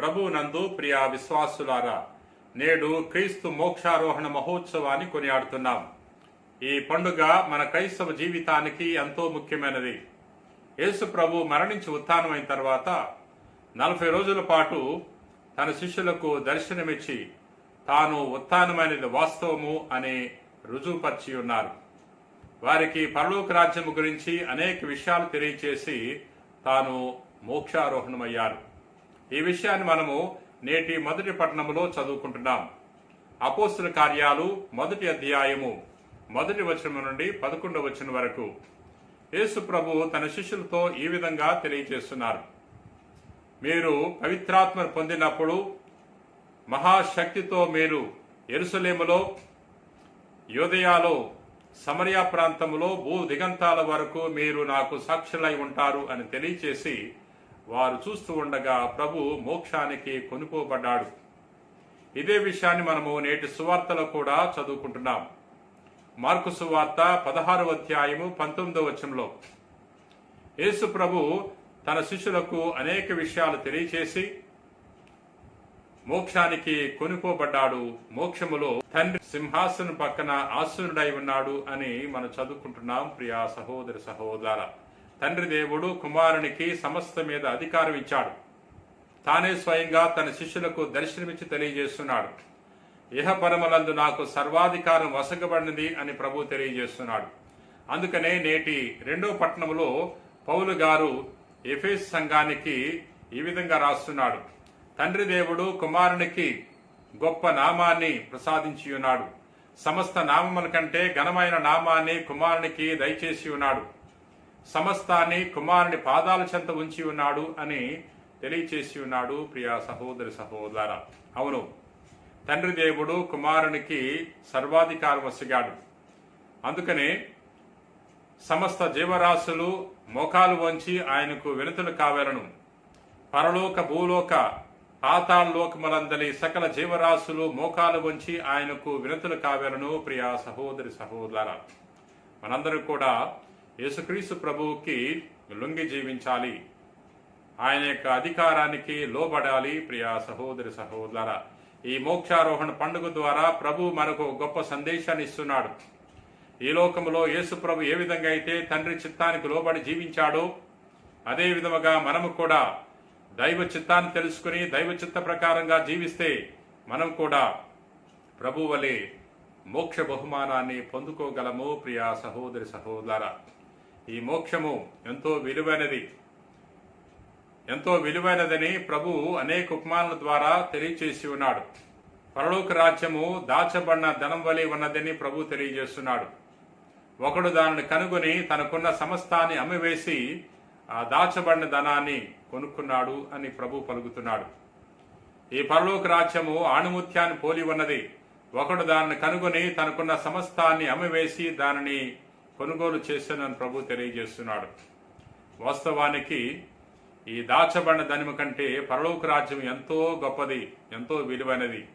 ప్రభు నందు ప్రియ విశ్వాసులారా నేడు క్రీస్తు మోక్షారోహణ మహోత్సవాన్ని కొనియాడుతున్నాం. ఈ పండుగ మన క్రైస్తవ జీవితానికి ఎంతో ముఖ్యమైనది. యేసు ప్రభు మరణించి ఉత్థానమైన తర్వాత నలభై రోజుల పాటు తన శిష్యులకు దర్శనమిచ్చి తాను ఉత్థానమైనది వాస్తవము అని రుజువుపరిచి ఉన్నారు. వారికి పరలోక రాజ్యము గురించి అనేక విషయాలు తెలియచేసి తాను మోక్షారోహణమయ్యారు. ఈ విషయాన్ని మనము నేటి మొదటి పట్టణములో చదువుకుంటున్నాం. అపోస్తుల కార్యాలు మొదటి అధ్యాయము మొదటి వచనం నుండి పదకొండవ వచనం వరకు. యేసు ప్రభు తన శిష్యులతో ఈ విధంగా తెలియజేస్తున్నారు. మీరు పవిత్రాత్మను పొందినప్పుడు మహాశక్తితో మీరు ఎరుసలేములో యోదయాలో సమరియా ప్రాంతంలో భూ దిగంతాల వరకు మీరు నాకు సాక్షులై ఉంటారు అని తెలియచేసి వారు చూస్తూ ఉండగా ప్రభు మోక్షానికి కొనుకోబడ్డాడు. ఇదే విషయాన్ని మనము నేటి సువార్తలో కూడా చదువుకుంటున్నాం. మార్కు సువార్త పదహారవ అధ్యాయము పంతొమ్మిదవ వచనంలో. యేసు ప్రభు తన శిష్యులకు అనేక విషయాలు తెలియచేసి మోక్షానికి కొనుకోబడ్డాడు మోక్షములో తండ్రి సింహాసనం పక్కన ఆసునుడై ఉన్నాడు అని మనం చదువుకుంటున్నాం ప్రియా సహోదరి సహోదర తండ్రి దేవుడు కుమారునికి సమస్త మీద అధికారం ఇచ్చాడు. తానే స్వయంగా తన శిష్యులకు దర్శనమిచ్చి తెలియజేస్తున్నాడు. ఇహపరమలందు నాకు సర్వాధికారం వసగబడినది అని ప్రభు తెలియజేస్తున్నాడు. అందుకనే నేటి రెండో పట్టణంలో పౌలు గారు ఎఫెస్ సంఘానికి ఈ విధంగా రాస్తున్నాడు. తండ్రి దేవుడు కుమారునికి గొప్ప నామాన్ని ప్రసాదించి ఉన్నాడు సమస్త నామముల కంటే ఘనమైన నామాన్ని కుమారునికి దయచేసి ఉన్నాడు సమస్తాన్ని కుమారుని పాదాల చెంత ఉంచి ఉన్నాడు అని తెలియచేసి ఉన్నాడు ప్రియా సహోదరి సహోదర. అవును తండ్రి దేవుడు కుమారునికి సర్వాధికారం వసిగాడు అందుకనే సమస్త జీవరాశులు మోకాలు వంచి ఆయనకు వినతులు కావెలను. పరలోక భూలోక పాతాళలోకములందలి సకల జీవరాశులు మోకాలు వంచి ఆయనకు వినతులు కావెలను ప్రియా సహోదరి సహోదర. మనందరూ కూడా యేసుక్రీస్తు ప్రభువుకి లొంగి జీవించాలి. ఆయన యొక్క అధికారానికి లోబడాలి ప్రియా సహోదరి సహోదర. ఈ మోక్షారోహణ పండుగ ద్వారా ప్రభు మనకు గొప్ప సందేశాన్ని ఇస్తున్నాడు. ఈ లోకములో యేసు ప్రభు ఏ విధంగా అయితే తండ్రి చిత్తానికి లోబడి జీవించాడో అదే విధముగా మనము కూడా దైవ చిత్తాన్ని తెలుసుకుని దైవ చిత్త ప్రకారంగా జీవిస్తే మనం కూడా ప్రభు వలె మోక్ష బహుమానాన్ని పొందుకోగలము ప్రియా సహోదరి సహోదర. ఈ మోక్షము ఎంతో విలువైనది. ఎంతో విలువైనదని ప్రభు అనేక ఉపమానాల ద్వారా తెలియచేసి ఉన్నాడు. పరలోక రాజ్యము దాచబడిన ధనం వలె ఉన్నదని ప్రభు తెలియజేస్తున్నాడు. ఒకడు దానిని కనుగొని తనకున్న సమస్తాన్ని అమ్మివేసి ఆ దాచబడిన ధనాన్ని కొనుక్కున్నాడు అని ప్రభు పలుకుతున్నాడు. ఈ పరలోక రాజ్యము ఆణిముత్యాన్ని పోలి ఉన్నది. ఒకడు దానిని కనుగొని తనకున్న సమస్తాన్ని అమ్మివేసి దానిని కొనుగోలు చేశానని ప్రభు తెలియజేస్తున్నాడు. వాస్తవానికి ఈ దాచబడిన ధనము కంటే పరలోక రాజ్యం ఎంతో గొప్పది ఎంతో విలువైనది.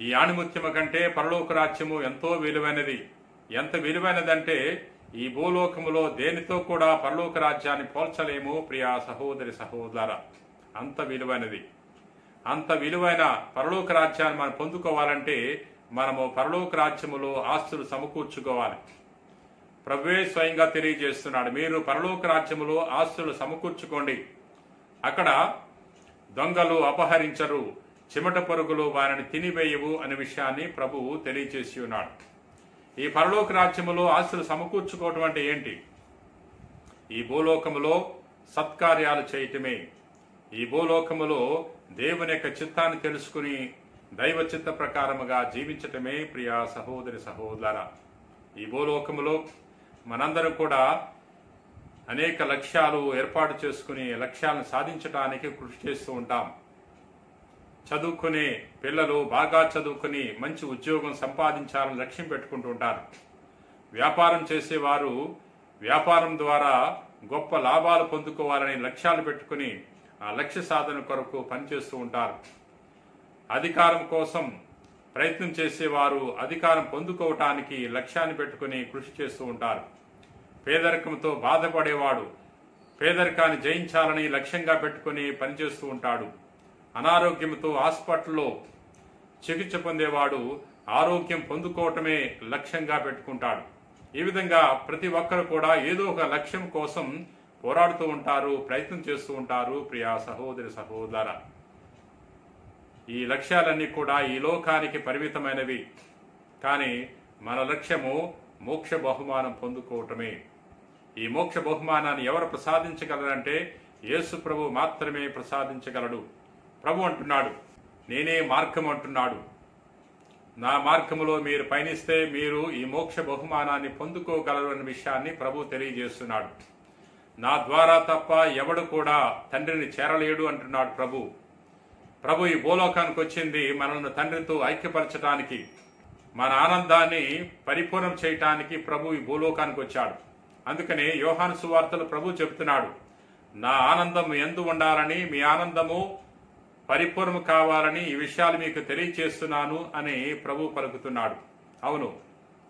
ఈ ఆణిముత్యము కంటే పరలోక రాజ్యము ఎంతో విలువైనది. ఎంత విలువైనదంటే ఈ భూలోకములో దేనితో కూడా పరలోక రాజ్యాన్ని పోల్చలేము ప్రియా సహోదరి సహోదర అంత విలువైనది. అంత విలువైన పరలోక రాజ్యాన్ని మనం పొందుకోవాలంటే మనము పరలోక రాజ్యములో ఆస్తులు సమకూర్చుకోవాలి. ప్రభువే స్వయంగా తెలియజేస్తున్నాడు మీరు పరలోక రాజ్యములో ఆస్తులు సమకూర్చుకోండి. అక్కడ దొంగలు అపహరించరు చిమట పరుగులు వారిని తినివేయవు అనే విషయాన్ని ప్రభువు తెలియజేసి ఉన్నాడు. ఈ పరలోక రాజ్యములో ఆస్తులు సమకూర్చుకోవటం అంటే ఏంటి? ఈ భూలోకములో సత్కార్యాలు చేయటమే. ఈ భూలోకములో దేవుని యొక్క చిత్తాన్ని తెలుసుకుని దైవ చిత్త ప్రకారముగా జీవించటమే ప్రియా సహోదరి సహోదర. ఈ భూలోకములో మనందరం కూడా అనేక లక్ష్యాలు ఏర్పాటు చేసుకుని లక్ష్యాలను సాధించడానికి కృషి చేస్తూ ఉంటాం. చదువుకునే పిల్లలు బాగా చదువుకుని మంచి ఉద్యోగం సంపాదించాలని లక్ష్యం పెట్టుకుంటూ ఉంటారు. వ్యాపారం చేసేవారు వ్యాపారం ద్వారా గొప్ప లాభాలు పొందుకోవాలని లక్ష్యాలు పెట్టుకుని ఆ లక్ష్య సాధన కొరకు పనిచేస్తూ ఉంటారు. అధికారం కోసం ప్రయత్నం చేసేవారు అధికారం పొందుకోవటానికి లక్ష్యాన్ని పెట్టుకుని కృషి చేస్తూ ఉంటారు. పేదరికంతో బాధపడేవాడు పేదరికాన్ని జయించాలని లక్ష్యంగా పెట్టుకుని పనిచేస్తూ ఉంటాడు. అనారోగ్యంతో హాస్పిటల్లో చికిత్స పొందేవాడు ఆరోగ్యం పొందుకోవటమే లక్ష్యంగా పెట్టుకుంటాడు. ఈ విధంగా ప్రతి ఒక్కరు కూడా ఏదో ఒక లక్ష్యం కోసం పోరాడుతూ ఉంటారు ప్రయత్నం చేస్తూ ఉంటారు. ప్రియా సహోదరి సహోదర. ఈ లక్ష్యాలన్నీ కూడా ఈ లోకానికి పరిమితమైనవి. కానీ మన లక్ష్యము మోక్ష బహుమానం పొందుకోవటమే. ఈ మోక్ష బహుమానాన్ని ఎవరు ప్రసాదించగలరంటే యేసు ప్రభు మాత్రమే ప్రసాదించగలడు. ప్రభు అంటున్నాడు నేనే మార్గం అంటున్నాడు. నా మార్గములో మీరు పయనిస్తే మీరు ఈ మోక్ష బహుమానాన్ని పొందుకోగలరు అనే విషయాన్ని ప్రభు తెలియజేస్తున్నాడు. నా ద్వారా తప్ప ఎవడు కూడా తండ్రిని చేరలేడు అంటున్నాడు ప్రభు. ప్రభు ఈ భూలోకానికి వచ్చింది మనల్ని తండ్రితో ఐక్యపరచడానికి మన ఆనందాన్ని పరిపూర్ణం చేయటానికి ప్రభు ఈ భూలోకానికి వచ్చాడు. అందుకనే యోహాను సువార్తలు ప్రభు చెబుతున్నాడు నా ఆనందం ఎందు ఉండాలని మీ ఆనందము పరిపూర్ణం కావాలని ఈ విషయాలు మీకు తెలియచేస్తున్నాను అని ప్రభు పలుకుతున్నాడు. అవును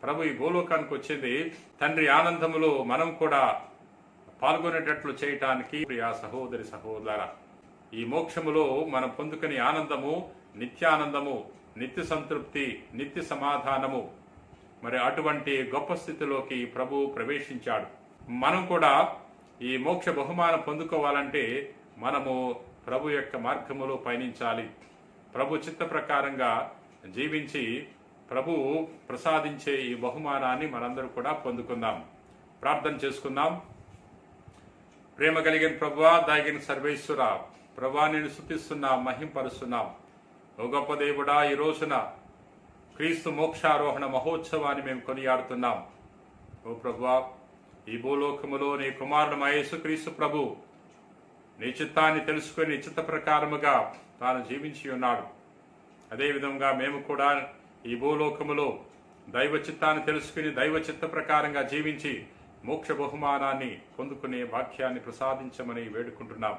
ప్రభు ఈ భూలోకానికి వచ్చింది తండ్రి ఆనందములో మనం కూడా పాల్గొనేటట్లు చేయటానికి ప్రియా సహోదరి సహోదర. ఈ మోక్షములో మనం పొందుకునే ఆనందము నిత్యానందము నిత్య సంతృప్తి నిత్య సమాధానము. మరి అటువంటి గొప్ప స్థితిలోకి ప్రభు ప్రవేశించాడు. మనం కూడా ఈ మోక్ష బహుమానం పొందుకోవాలంటే మనము ప్రభు యొక్క మార్గములో పయనించాలి. ప్రభు చిత్త ప్రకారంగా జీవించి ప్రభు ప్రసాదించే ఈ బహుమానాన్ని మనందరూ కూడా పొందుకుందాం. ప్రార్థన చేసుకుందాం. ప్రేమ కలిగిన ప్రభు దాగిన సర్వేశ్వర ప్రభా నేను శుతిస్తున్నాం మహింపరుస్తున్నాం. ఓ గొప్ప దేవుడా ఈ రోజున క్రీస్తు మోక్షారోహణ మహోత్సవాన్ని మేము కొనియాడుతున్నాం. ఓ ప్రభువా ఈ భూలోకములో నీ కుమారుడు మహేసు క్రీస్తు ప్రభు నీ చిత్తాన్ని తెలుసుకుని చిత్త ప్రకారముగా తాను జీవించి ఉన్నాడు. అదేవిధంగా మేము కూడా ఈ భూలోకములో దైవ చిత్తాన్ని తెలుసుకుని దైవ చిత్త ప్రకారంగా జీవించి మోక్ష బహుమానాన్ని పొందుకునే వాక్యాన్ని ప్రసాదించమని వేడుకుంటున్నాం.